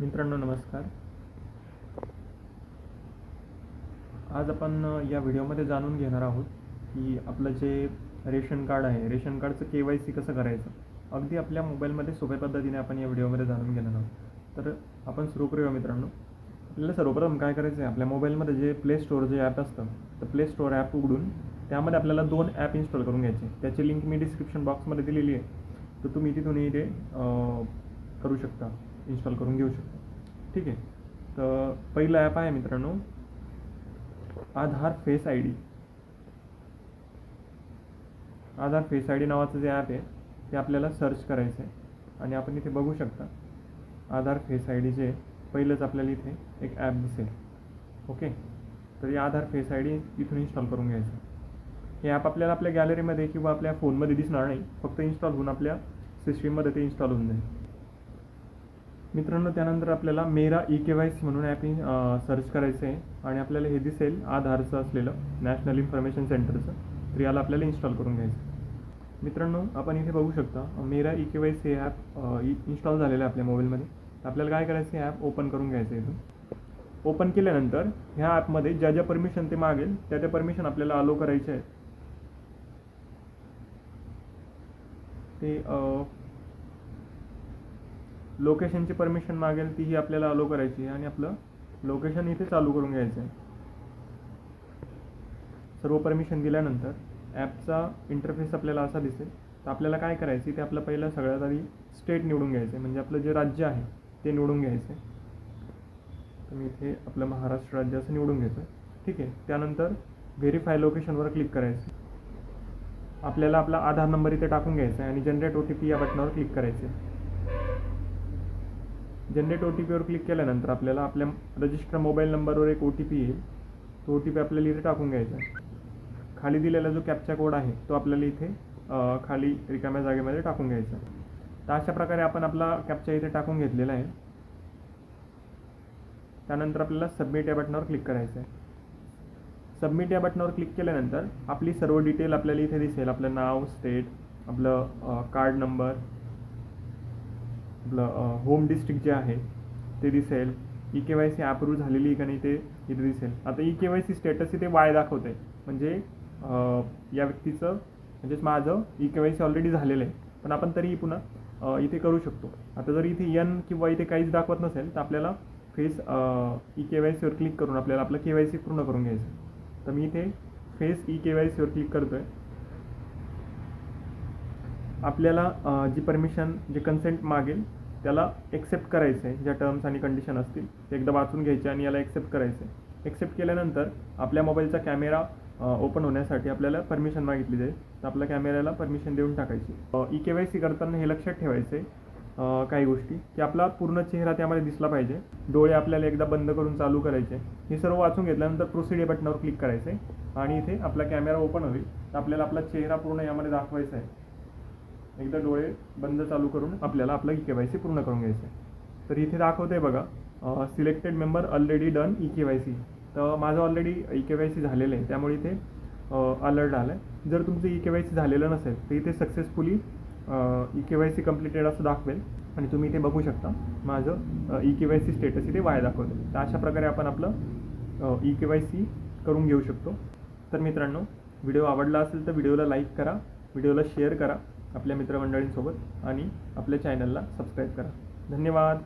मित्रांनो नमस्कार. आज आपण या व्हिडिओमध्ये जाणून घेणार आहोत की आपलं जे रेशन कार्ड आहे रेशन कार्डचं के वाय सी कसं करायचं? अगदी आपल्या मोबाईलमध्ये सोप्या पद्धतीने आपण या व्हिडिओमध्ये जाणून घेणार आहोत. तर आपण सुरू करूया मित्रांनो. आपल्याला सर्वप्रथम काय करायचं आहे आपल्या मोबाईलमध्ये जे प्ले स्टोअर जे ॲप असतं तर प्ले स्टोअर ॲप उघडून त्यामध्ये आपल्याला दोन ॲप इन्स्टॉल करून घ्यायचे. त्याची लिंक मी डिस्क्रिप्शन बॉक्समध्ये दिलेली आहे. तर तुम्ही तिथूनही ते करू शकता. इन्स्टॉल करून घेऊ शकतो. ठीक आहे? तर पहिलं ॲप आहे मित्रांनो Aadhaar face I D. Aadhaar face I D नावाचं जे ॲप आहे ते आपल्याला सर्च करायचं आहे. आणि आपण इथे बघू शकता आधार फेस आय डी जे पहिलंच आपल्याला इथे एक ॲप दिसेल. ओके? तर हे आधार फेस आय डी इथून इन्स्टॉल करून घ्यायचं. हे ॲप आपल्याला आपल्या गॅलरीमध्ये किंवा आपल्या फोनमध्ये दिसणार नाही. फक्त इन्स्टॉल होऊन आपल्या सिस्टीममध्ये ते इन्स्टॉल होऊन जाईल. मित्रांनो त्यानंतर आपल्याला Mera e K Y C म्हणून ॲप सर्च करायचं आहे आणि आपल्याला हे दिसेल आधारचं असलेलं नॅशनल इन्फॉर्मेशन सेंटरचं तर याला आपल्याला इन्स्टॉल करून घ्यायचं. मित्रांनो आपण इथे बघू शकता Mera e K Y C app install झालेलं आहे आपल्या मोबाईलमध्ये. तर आपल्याला काय करायचं आहे ॲप ओपन करून घ्यायचं आहे इथून. ओपन केल्यानंतर ह्या ॲपमध्ये ज्या ज्या परमिशन ते मागेल त्या त्या परमिशन आपल्याला अलो करायचे आहेत. ते लोकेशनची परमिशन मागेल तीही आपल्याला अलो करायची आणि आपलं लोकेशन इथे चालू करून घ्यायचं आहे. सर्व परमिशन दिल्यानंतर ॲपचा इंटरफेस आपल्याला असा दिसेल. तर आपल्याला काय करायचं ते आपलं पहिलं सगळ्यात आधी स्टेट निवडून घ्यायचं आहे. म्हणजे आपलं जे राज्य आहे ते निवडून घ्यायचं आहे. तर मी इथे आपलं महाराष्ट्र राज्य असं निवडून घेतो ठीक आहे. त्यानंतर व्हेरीफाय लोकेशनवर क्लिक करायचं आपल्याला आपला आधार नंबर इथे टाकून घ्यायचा आहे आणि जनरेट ओ टी पी या बटनावर क्लिक करायचे जनरेट ओ टी पीवर क्लिक केल्यानंतर आपल्याला आपल्या रजिस्टर मोबाईल नंबरवर एक ओ टी पी येईल. तो ओ टी पी आपल्याला इथे टाकून घ्यायचा आहे. खाली दिलेला जो कॅपचा कोड आहे तो आपल्याला इथे खाली रिकाम्या जागेमध्ये टाकून घ्यायचा आहे. तर अशा प्रकारे आपण आपला कॅपचा इथे टाकून घेतलेला आहे. त्यानंतर आपल्याला सबमिट या बटनावर क्लिक करायचं आहे. सबमिट या बटनावर क्लिक केल्यानंतर आपली सर्व डिटेल आपल्याला इथे दिसेल. आपलं नाव स्टेट आपलं कार्ड नंबर आपलं होम डिस्ट्रिक्ट जे आहे ते दिसेल. E K Y C approve झालेली आहे का नाही ते इथे दिसेल. आता e K Y C status इथे वाय दाखवते आहे म्हणजे या व्यक्तीचं म्हणजेच माझं e K Y C already झालेलं आहे. पण आपण तरीही पुन्हा इथे करू शकतो. आता जर इथे यन किंवा इथे काहीच दाखवत नसेल तर आपल्याला फेस ई के वाय सीवर क्लिक करून आपल्याला आपलं के वाय सी पूर्ण करून घ्यायचं तर मी इथे फेस ई के वाय सीवर क्लिक करतो आहे आपल्याला जी परमिशन जे कन्सेंट मागेल त्याला एक्सेप्ट करायचं आहे ज्या टर्म्स आणि कंडिशन असतील ते एकदा वाचून घ्यायचे आणि याला एक्सेप्ट करायचं आहे एक्सेप्ट केल्यानंतर आपल्या मोबाईलचा कॅमेरा ओपन होण्यासाठी आपल्याला परमिशन मागितली जाईल. तर आपल्या कॅमेऱ्याला परमिशन देऊन टाकायची. ई के वाय सी करताना हे लक्षात ठेवायचं आहे काही गोष्टी. की आपला पूर्ण चेहरा त्यामध्ये दिसला पाहिजे. डोळे आपल्याला एकदा बंद करून चालू करायचे. हे सर्व वाचून घेतल्यानंतर प्रोसिड या बटनावर क्लिक करायचं आहे आणि इथे आपला कॅमेरा ओपन होईल. तर आपल्याला आपला चेहरा पूर्ण यामध्ये दाखवायचा आहे. एकदा डोळे बंद चालू करून आपल्याला आपलं ई के वाय सी पूर्ण करून घ्यायचं आहे तर इथे दाखवते बघा selected member already done e K Y C तर माझं already e K Y C झालेलं आहे. त्यामुळे इथे अलर्ट आलं आहे जर तुमचं ई के वाय सी झालेलं नसेल तर इथे successfully e K Y C completed असं दाखवेल. आणि तुम्ही इथे बघू शकता माझं e K Y C status इथे वाय दाखवतं तर अशा प्रकारे आपण आपलं ई के वाय सी करून घेऊ शकतो. तर मित्रांनो व्हिडिओ आवडला असेल तर व्हिडिओला लाईक करा व्हिडिओला शेअर करा. आपल्या मित्रमंडळींसोबत आणि आपल्या चॅनलला सबस्क्राईब करा. धन्यवाद.